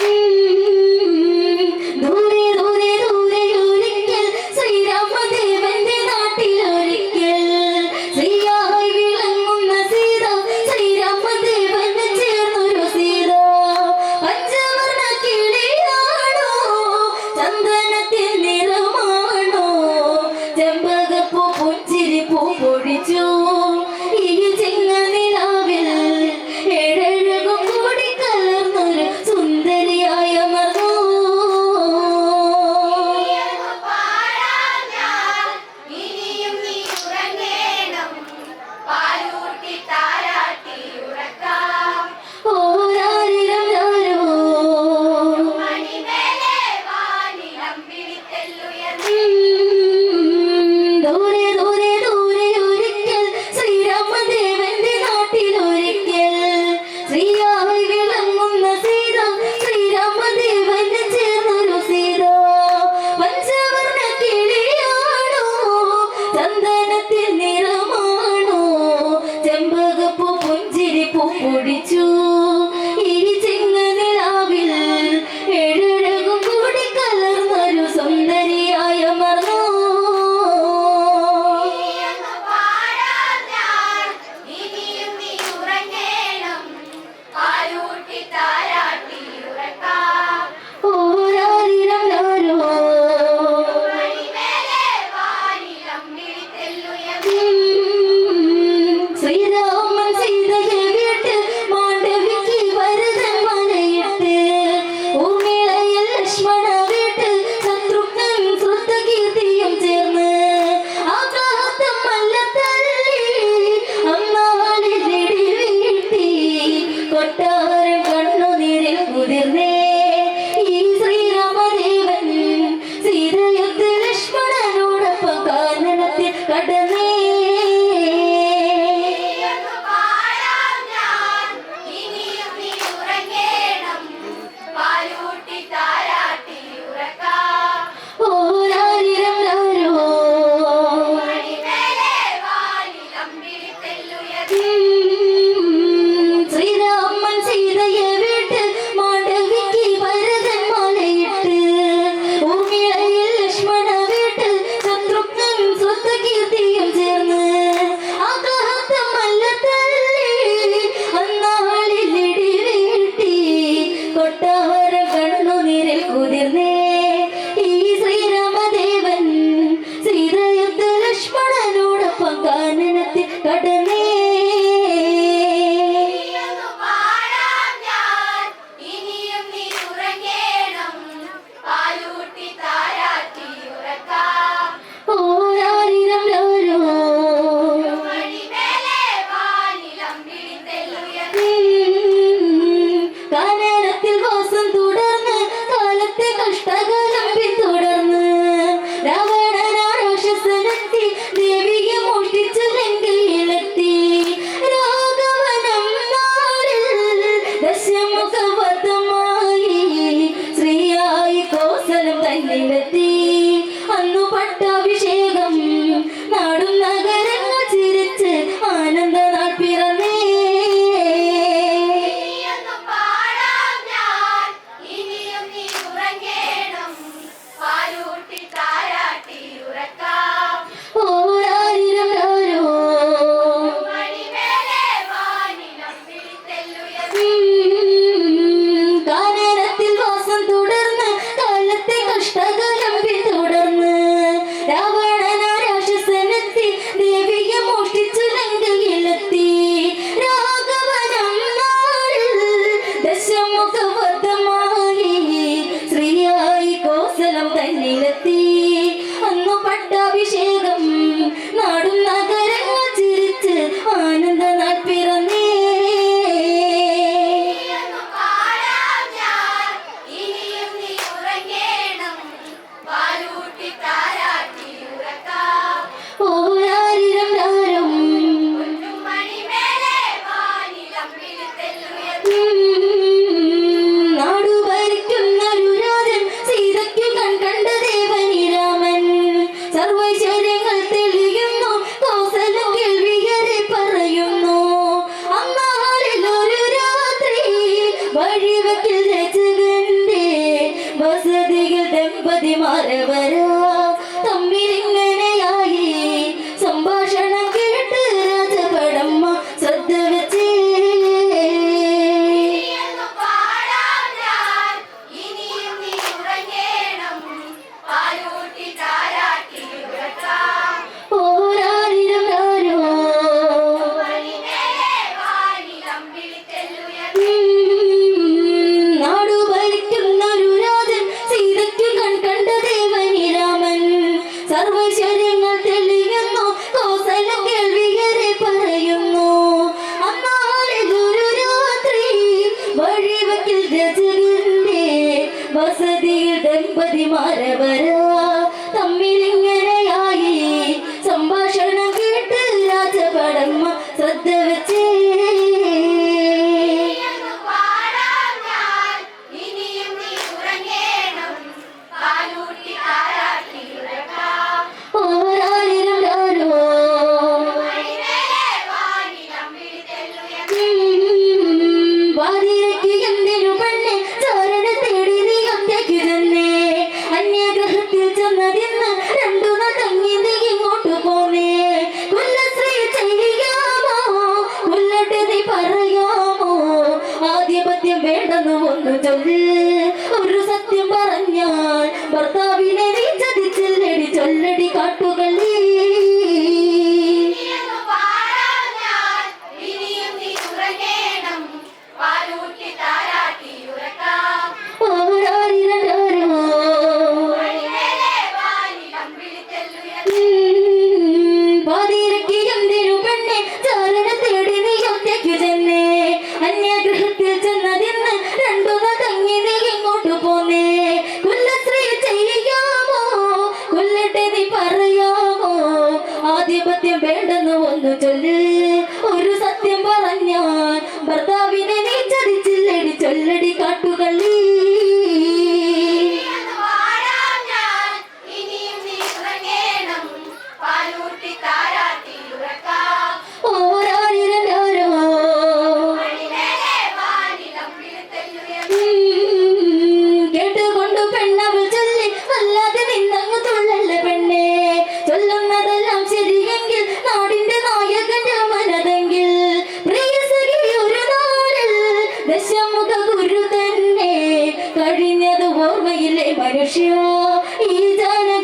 Bye. മറവരാ ഒരു സത്യം പറഞ്ഞാൽ ഭർത്താവിനെ നീ ചതിച്ചില്ലടി ചൊല്ലടി കാട്ടു കുരു തന്നെ. കഴിഞ്ഞത് ഓർമ്മയില്ലേ മനുഷ്യ? ഈ ജന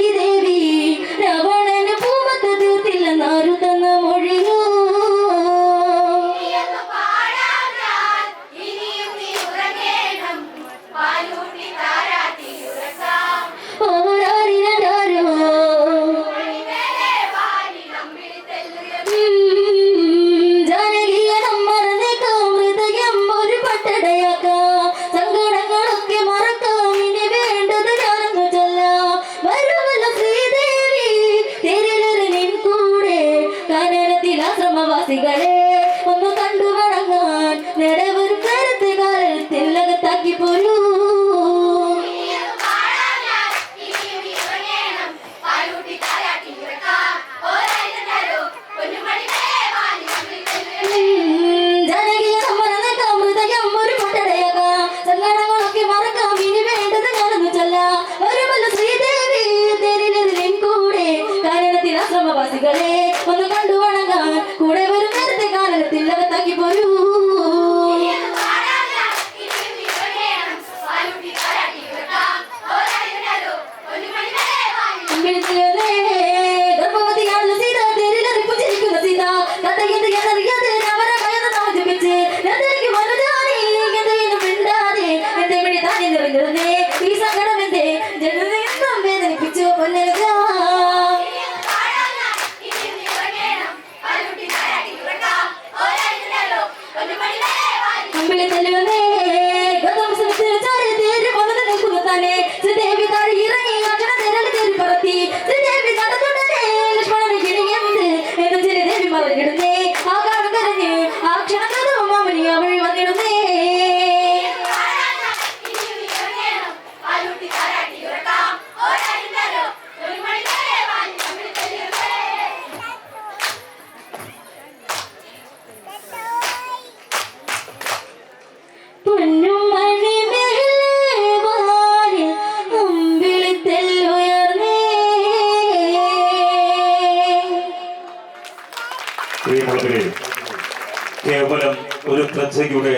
ഒരു പ്രജയുടെ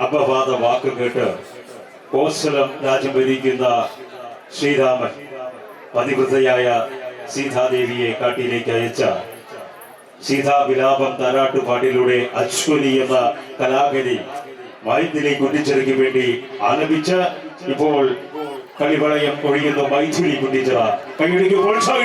അപവാദ വാക്ക് കേട്ട് കോസലം രാജ്യം ഭരിക്കുന്ന ശ്രീരാമൻ പതിവൃതയായ സീതാദേവിയെ കാട്ടിലേക്ക് അയച്ച സീതാവിലാപം താരാട്ടുപാടിലൂടെ അശ്വനി എന്ന കലാകരി മൈഥിലി കുട്ടിച്ചെറിക്ക് വേണ്ടി ആലപിച്ച ഇപ്പോൾ കളിവളയം ഒഴിയുന്ന മൈഥിലി കുട്ടിച്ചിറ കൈയടിക്ക്